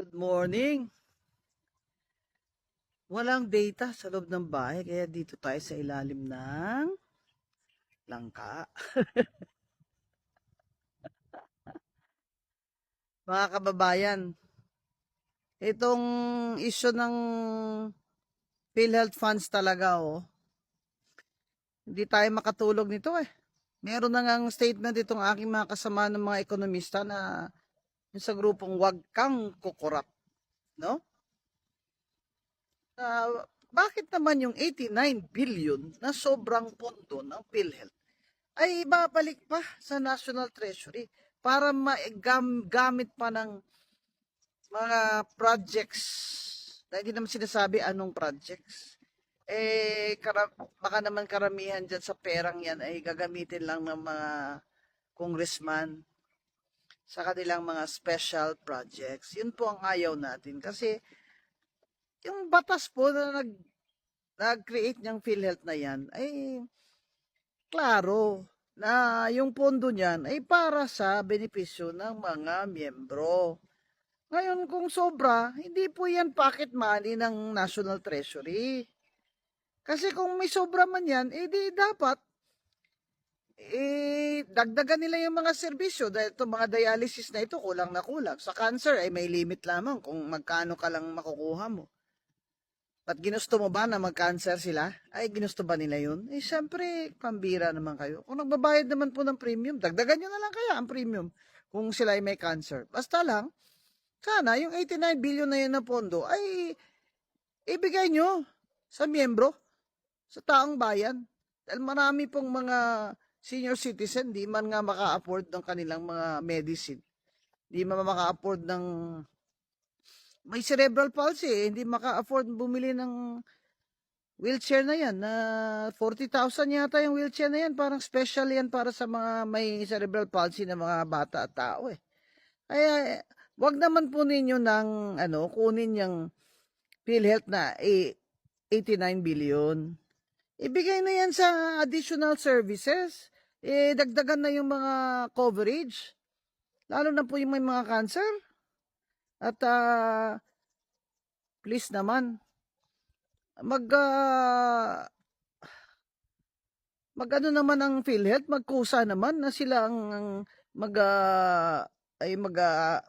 Good morning. Walang data sa loob ng bahay, kaya dito tayo sa ilalim ng langka. Mga kababayan, itong issue ng PhilHealth funds talaga, oh. Hindi tayo makatulog nito eh. Meron na ngang statement itong aking mga kasama ng mga ekonomista na yung sa grupong wag kang kukurap. No? Ah, bakit naman yung 89 billion na sobrang pondo ng PhilHealth ay babalik pa sa National Treasury para magamit pa ng mga projects na hindi naman sinasabi anong projects. Eh, baka naman karamihan dyan sa perang yan ay gagamitin lang ng mga congressman sa kanilang mga special projects. Yun po ang ayaw natin kasi yung batas po na nag nag-create niyang PhilHealth na yan ay klaro na yung pondo niyan ay para sa benepisyo ng mga miyembro. Ngayon, kung sobra, hindi po yan pocket money ng National Treasury. Kasi kung may sobra man yan, eh di dapat eh, dagdagan nila yung mga serbisyo dahil itong mga dialysis na ito kulang na kulang. Sa cancer ay may limit lamang kung magkano ka lang makukuha mo. At ginusto mo ba na mag-cancer sila? Ay, ginusto ba nila yun? Eh, syempre, pambira naman kayo. Kung nagbabayad naman po ng premium, dagdagan nyo na lang kaya ang premium kung sila ay may cancer. Basta lang, sana yung 89 billion na yun na pondo ay ibigay nyo sa miyembro, sa taong bayan. Dahil marami pong mga senior citizen, di man nga maka-afford ng kanilang mga medicine. Di man maka-afford ng may cerebral palsy, eh, hindi maka-afford bumili ng wheelchair na yan. Na 40,000 yata yung wheelchair na yan. Parang special yan para sa mga may cerebral palsy na mga bata at tao eh. Kaya, wag naman po ninyo ng ano, kunin yung PhilHealth na eh, 89 billion. Ibigay na yan sa additional services. Eh, dagdagan na yung mga coverage. Lalo na po yung may mga cancer. At ah, please naman, mag ah, mag ano naman ang PhilHealth, magkusa naman na sila ang, mag ah, ay mag ah,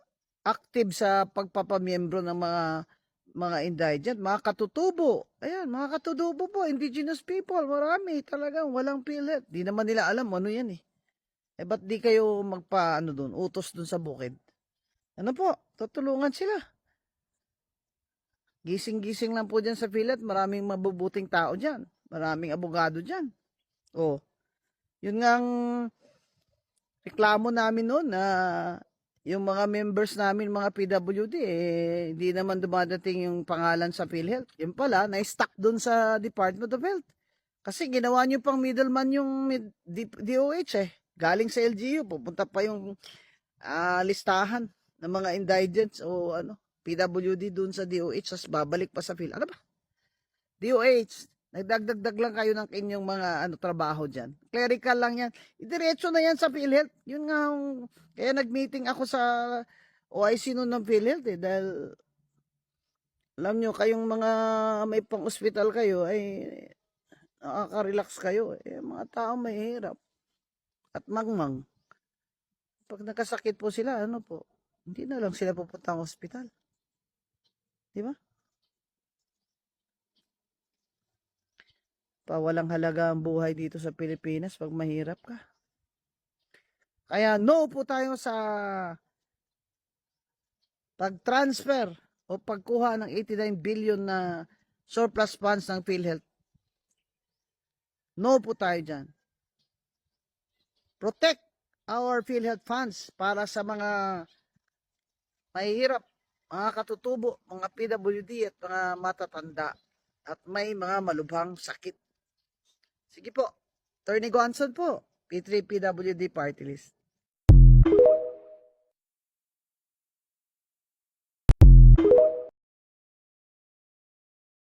active sa pagpapamiyembro ng mga mga indigent, mga katutubo. Ayan, mga katutubo po, indigenous people, marami talagang walang PhilHealth. Di naman nila alam ano yan eh. Eh, ba't di kayo magpa, ano dun, utos dun sa bukid? Ano po, tutulungan sila. Gising-gising lang po dyan sa PhilHealth, maraming mabubuting tao dyan. Maraming abogado dyan. Oh, yun nga ang reklamo namin noon na yung mga members namin, mga PWD, eh, hindi naman dumadating yung pangalan sa PhilHealth. Yun pala, na-stuck dun sa Department of Health. Kasi ginawa nyo pang middleman yung DOH eh. Galing sa LGU, pupunta pa yung ah, listahan ng mga indigents o ano, PWD dun sa DOH, tapos babalik pa sa PhilHealth. Ano ba? DOH, nagdagdagdag lang kayo ng inyong mga ano trabaho diyan. Clerical lang 'yan. Diretso na 'yan sa PhilHealth. Yun nga ang- kaya nag-meeting ako sa OIC noon ng PhilHealth eh dahil alam nyo, kayong mga may pang-hospital kayo ay nakaka-relax kayo. Eh, mga tao mahirap at mangmang. Pag nakasakit po sila, ano po, hindi na lang sila pupunta ng hospital. Di ba? Pawalang halaga ang buhay dito sa Pilipinas pag mahirap ka. Kaya no po tayo sa pag-transfer o pagkuha ng 89 billion na surplus funds ng PhilHealth. No po tayo dyan. Protect our PhilHealth funds para sa mga mahihirap, mga katutubo, mga PWD at mga matatanda at may mga malubhang sakit. Sige po, Attorney Gonson po, P3PWD Party List.